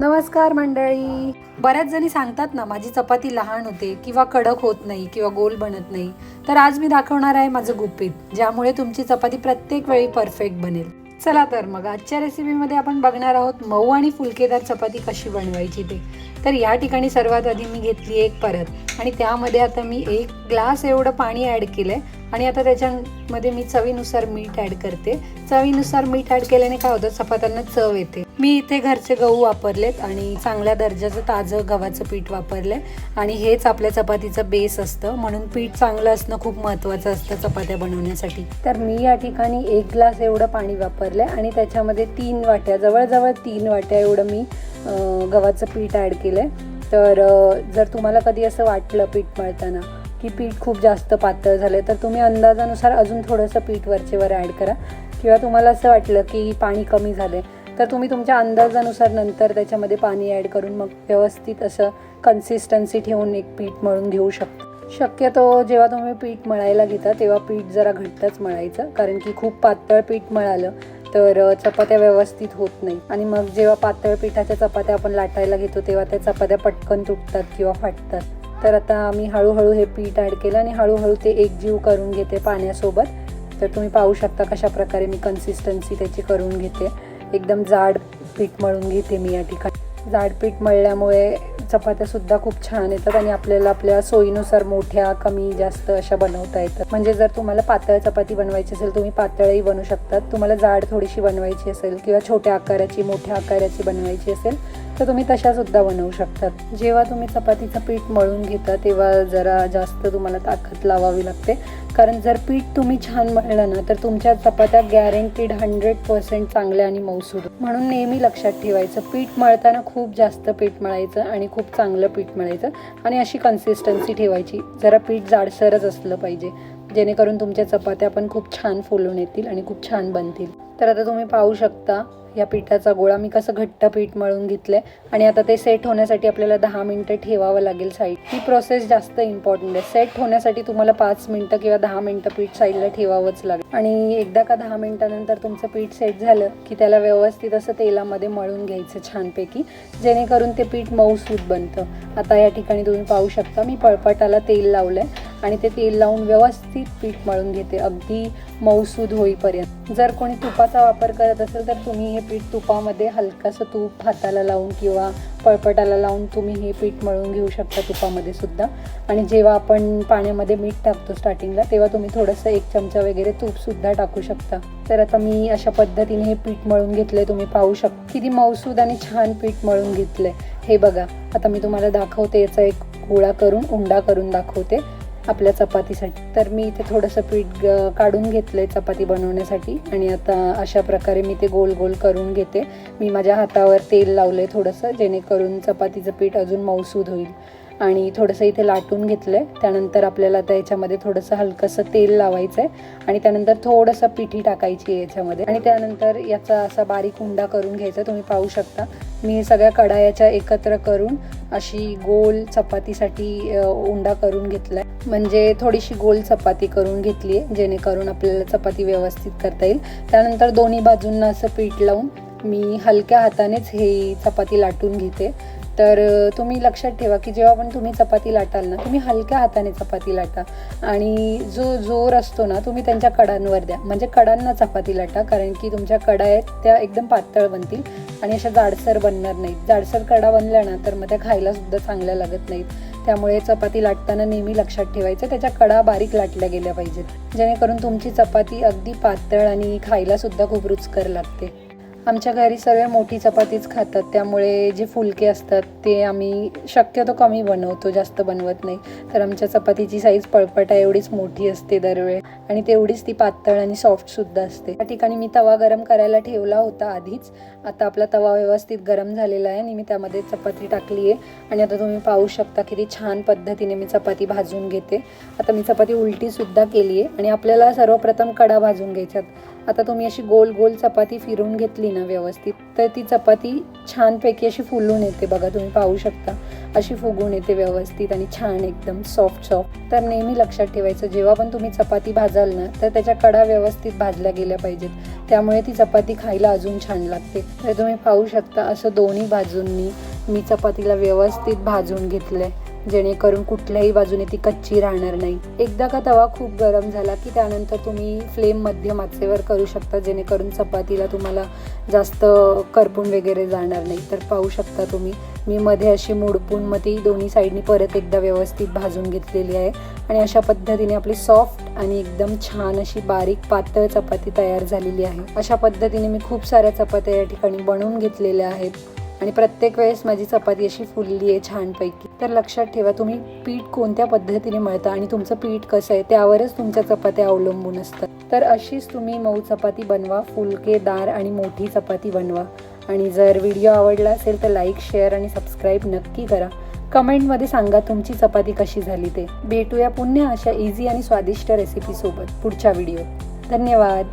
नमस्कार मंडळी. बऱ्याच जणी सांगतात ना माझी चपाती लहान होते किंवा कडक होत नाही किंवा गोल बनत नाही. तर आज मी दाखवणार आहे माझं गुपित ज्यामुळे तुमची चपाती प्रत्येक वेळी परफेक्ट बनेल. चला तर मग आजच्या रेसिपीमध्ये आपण बघणार आहोत मऊ आणि फुलकेदार चपाती कशी बनवायची ते. तर या ठिकाणी सर्वात आधी मी घेतली एक परत आणि त्यामध्ये आता मी एक ग्लास एवढं पाणी ॲड केलं आहे आणि आता त्याच्यामध्ये मी चवीनुसार मीठ ॲड करते. चवीनुसार मीठ ॲड केल्याने काय होतं? चपात्यांना चव येते. मी इथे घरचे गहू वापरलेत आणि चांगल्या दर्जाचं ताजं गव्हाचं पीठ वापरले आणि हेच आपल्या चपातीचं बेस असतं. म्हणून पीठ चांगलं असणं खूप महत्त्वाचं असतं चपात्या बनवण्यासाठी. तर मी या ठिकाणी एक ग्लास एवढं पाणी वापरलं आणि त्याच्यामध्ये तीन वाट्या जवळजवळ तीन वाट्या एवढं मी गव्हाचं पीठ ॲड केलं आहे तर जर तुम्हाला कधी असं वाटलं पीठ मळताना की पीठ खूप जास्त पातळ झालं तर तुम्ही अंदाजानुसार अजून थोडंसं पीठ वरचेवर ॲड करा. किंवा तुम्हाला असं वाटलं की पाणी कमी झालं तर तुम्ही तुमच्या अंदाजानुसार नंतर त्याच्यामध्ये पाणी ॲड करून मग व्यवस्थित असं कन्सिस्टन्सी ठेवून एक पीठ मळून घेऊ शकता. शक्यतो जेव्हा तुम्ही पीठ मळायला घेता तेव्हा पीठ जरा घट्टच मळायचं कारण की खूप पातळ पीठ मळालं तर चपात्या व्यवस्थित होत नाही. आणि मग जेव्हा पातळ पिठाच्या चपात्या आपण लाटायला घेतो तेव्हा त्या चपात्या पटकन तुटतात किंवा फाटतात. तर आता मी हळूहळू हे पीठ ॲड केलं आणि हळूहळू ते एकजीव करून घेते पाण्यासोबत. तर तुम्ही पाहू शकता कशा प्रकारे मी कन्सिस्टन्सी त्याची करून घेते. एकदम जाड पीठ मळून घेते मी या ठिकाणी. जाड पीठ मळल्यामुळे चपात्यासुद्धा खूप छान येतात आणि आपल्याला आपल्या सोयीनुसार मोठ्या कमी जास्त अशा बनवता येतात. म्हणजे जर तुम्हाला पातळ चपाती बनवायची असेल तुम्ही पातळही बनवू शकतात. तुम्हाला जाड थोडीशी बनवायची असेल किंवा छोट्या आकाराची मोठ्या आकाराची बनवायची असेल तर तुम्ही तशासुद्धा बनवू शकतात. जेव्हा तुम्ही चपातीचं पीठ मळून घेता तेव्हा जरा जास्त तुम्हाला ताकद लावावी लागते. कारण जर पीठ तुम्ही छान मळलं ना तर तुमच्या चपात्या गॅरंटीड हंड्रेड पर्सेंट चांगल्या आणि मौसूद. म्हणून नेहमी लक्षात ठेवायचं पीठ मळताना खूप जास्त पीठ मळायचं आणि खूप चांगलं पीठ मळायचं आणि अशी कन्सिस्टन्सी ठेवायची. जरा पीठ जाडसरच असलं पाहिजे जेणेकरून तुमच्या चपात्या पण खूप छान फुलून येतील आणि खूप छान बनतील. तर आता तुम्ही पाहू शकता या पिठाचा गोळा. मी कसं घट्ट पीठ मळून घेतलं आहे आणि आता ते सेट होण्यासाठी आपल्याला दहा मिनटं ठेवावं लागेल साईड ही प्रोसेस जास्त इम्पॉर्टंट आहे. सेट होण्यासाठी तुम्हाला पाच मिनटं किंवा दहा मिनटं पीठ साईडला ठेवावंच लागेल. आणि एकदा का दहा मिनटानंतर तुमचं पीठ सेट झालं की त्याला व्यवस्थित असं तेलामध्ये मळून घ्यायचं छानपैकी जेणेकरून ते पीठ मऊसूद बनतं. आता या ठिकाणी तुम्ही पाहू शकता मी पळपटाला तेल लावलं आहे आणि ते तेल लावून व्यवस्थित पीठ मळून घेते. अगदी मऊसूद होईपर्यंत. जर कोणी तुपाचा वापर करत असेल तर तुम्ही हे पीठ तुपामध्ये हलकासं तूप हाताला लावून किंवा पळपटाला लावून तुम्ही हे पीठ मळून घेऊ शकता तुपामध्ये सुद्धा. आणि जेव्हा आपण पाण्यामध्ये मीठ टाकतो स्टार्टिंगला तेव्हा तुम्ही थोडंसं एक चमचा वगैरे तूपसुद्धा टाकू शकता. तर आता मी अशा पद्धतीने हे पीठ मळून घेतलंय तुम्ही पाहू शकता. किती मऊसूद आणि छान पीठ मळून घेतलंय. हे बघा आता मी तुम्हाला दाखवते याचा एक गोळा करून उंडा करून दाखवते. आपल्या चपातीसाठी. तर मी इथे थोडंसं पीठ काढून काढून घेतलंय चपाती बनवण्यासाठी. आणि आता अशा प्रकारे मी ते गोल गोल करून घेते. मी माझ्या हातावर तेल लावलंय थोडंसं जेणेकरून चपातीचं पीठ अजून मऊसूद होईल. आणि थोडंसं इथे लाटून घेतलं आहे त्यानंतर आपल्याला आता याच्यामध्ये थोडंसं हलकंसं तेल लावायचं आहे आणि त्यानंतर थोडंसं पिठी टाकायची आहे याच्यामध्ये. आणि त्यानंतर याचा असा बारीक उंडा करून घ्यायचा तुम्ही पाहू शकता. मी हे सगळ्या कढायाच्या एकत्र करून अशी गोल चपातीसाठी उंडा करून घेतलाय. म्हणजे थोडीशी गोल चपाती करून घेतली आहे जेणेकरून आपल्याला चपाती व्यवस्थित करता येईल. त्यानंतर दोन्ही बाजूंना असं पीठ लावून मी हलक्या हातानेच हे चपाती लाटून घेते. तर तुम्ही लक्षात ठेवा की जेव्हा पण तुम्ही चपाती लाटाल ना तुम्ही हलक्या हाताने चपाती लाटा. आणि जो जोर असतो ना तुम्ही त्यांच्या कडांवर द्या. म्हणजे कडांना चपाती लाटा कारण की तुमच्या कडा आहेत त्या एकदम पातळ बनतील आणि अशा जाडसर बनणार नाहीत. जाडसर कडा बनल्या ना तर मग त्या खायला सुद्धा चांगल्या लागत नाहीत. त्यामुळे चपाती लाटताना नेहमी लक्षात ठेवायचं त्याच्या कडा बारीक लाटल्या गेल्या पाहिजेत. जेणेकरून तुमची चपाती अगदी पातळ आणि खायला सुद्धा खूप रुचकर लागते. आमच्या घरी सर्व मोठी चपातीच खातात त्यामुळे जे फुलके असतात ते आम्ही शक्यतो कमी बनवतो जास्त बनवत नाही. तर आमच्या चपातीची साईज पळपटा एवढीच मोठी असते दरवेळ. आणि तेवढीच ती पातळ आणि सॉफ्टसुद्धा असते. त्या ठिकाणी मी तवा गरम करायला ठेवला होता आधीच. आता आपला तवा व्यवस्थित गरम झालेला आहे आणि मी त्यामध्ये चपाती टाकली आहे. आणि आता तुम्ही पाहू शकता किती छान पद्धतीने मी चपाती भाजून घेते. आता मी चपाती उलटीसुद्धा केली आहे आणि आपल्याला सर्वप्रथम कडा भाजून घ्यायच्यात. आता तुम्ही अशी गोल गोल चपाती फिरवून घेतली ना व्यवस्थित तर ती चपाती छानपैकी अशी फुलून येते बघा तुम्ही पाहू शकता. अशी फुगून येते व्यवस्थित आणि छान एकदम सॉफ्ट सॉफ्ट तर नेहमी लक्षात ठेवायचं जेव्हा पण तुम्ही चपाती भाजाल ना तर त्याच्या कडा व्यवस्थित भाजल्या गेल्या पाहिजेत. त्यामुळे ती चपाती खायला अजून छान लागते. तर तुम्ही पाहू शकता असं दोन्ही बाजूंनी मी चपातीला व्यवस्थित भाजून घेतलंय. जेणेकरून कुठल्याही बाजूने ती कच्ची राहणार नाही. एकदा का तवा खूप गरम झाला की त्यानंतर तुम्ही फ्लेम मध्यम आचेवर करू शकता जेणेकरून चपातीला तुम्हाला जास्त करपून वगैरे जाणार नाही. तर पाहू शकता तुम्ही मी मध्ये अशी मोडपून मग ती दोन्ही साईडनी परत एकदा व्यवस्थित भाजून घेतलेली आहे. आणि अशा पद्धतीने आपली सॉफ्ट आणि एकदम छान अशी बारीक पातळ चपाती तयार झालेली आहे. अशा पद्धतीने मी खूप साऱ्या चपात्या या ठिकाणी बनवून घेतलेल्या आहेत. आणि प्रत्येक वेळेस माझी चपाती अशी फुलली आहे छानपैकी. तर लक्षात ठेवा तुम्ही पीठ कोणत्या पद्धतीने मळता आणि तुमचं पीठ कसं आहे त्यावरच तुमच्या चपात्या अवलंबून असतात. तर अशीच तुम्ही मऊ चपाती बनवा फुलकेदार आणि मोठी चपाती बनवा. आणि जर व्हिडिओ आवडला असेल तर लाईक शेअर आणि सबस्क्राईब नक्की करा. कमेंटमध्ये सांगा तुमची चपाती कशी झाली ते. भेटूया पुन्हा अशा इझी आणि स्वादिष्ट रेसिपीसोबत पुढच्या व्हिडिओ धन्यवाद.